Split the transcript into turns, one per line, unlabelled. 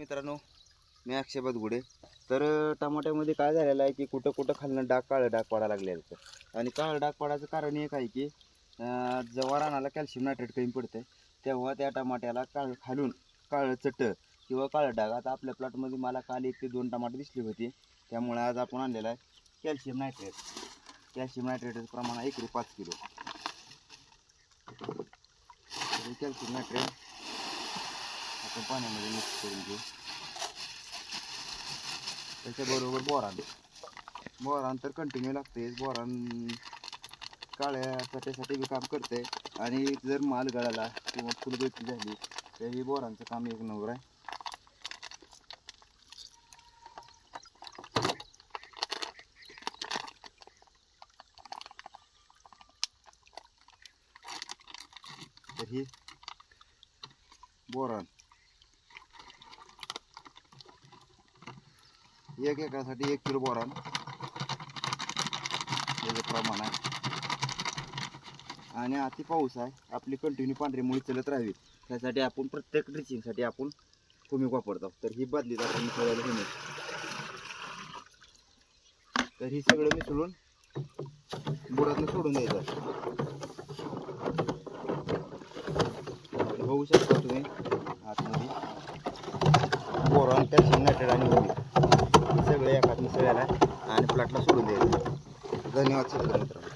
मित्रांनो मी अक्षय बदगुडे. तर टमाट्यामध्ये काय झालेलं आहे की कुठं कुठं खालनं डाग काळं डाग पडायला लागलेलं आहे आणि काळं डाग पडायचं कारण एक आहे की अं, जेव्हा रानाला कॅल्शियम नायट्रेट कमी पडतं तेव्हा त्या टमाट्याला काळ खालून काळं चट किंवा काळं डाग आता आपल्या प्लॉटमध्ये मला काल एक ते दोन टमाटे दिसली होती. त्यामुळे आज आपण आणलेला आहे कॅल्शियम नायट्रेट. कॅल्शियम नायट्रेटचं प्रमाण आहे एक पाच किलो. कॅल्शियम नायट्रेट आपण पाण्यामध्ये मिक्स करून घेऊ. त्याच्याबरोबर बोरान. बोरान तर कंटिन्यू लागते बोरान काळ्या चट्यासाठी बी काम करते आणि जर माल गळाला किंवा फुलगळती झाली तर हे बोरांचं काम एक नंबर आहे. तर ही बोरान. एक एकरासाठी एक किलो बोरान. याचं प्रमाण आहे. आणि अति पाऊस आहे. आपली कंटिन्यू पांढरी मुळी चलत राहावी. त्यासाठी आपण प्रत्येक ड्रिचिंगसाठी आपण भूमी वापरतो. तर ही बदली आपण मिसळायला भूमी तर ही सगळं मिसळून बुडातनं सोडून द्यायचं होऊ शकता तुम्ही. आतमध्ये बोरॉन कॅल्शियम नायट्रेट आणि भूमी द्यायला आणि प्लॉटला सोडून द्यायला. धन्यवाद शेतकरी मित्रांनो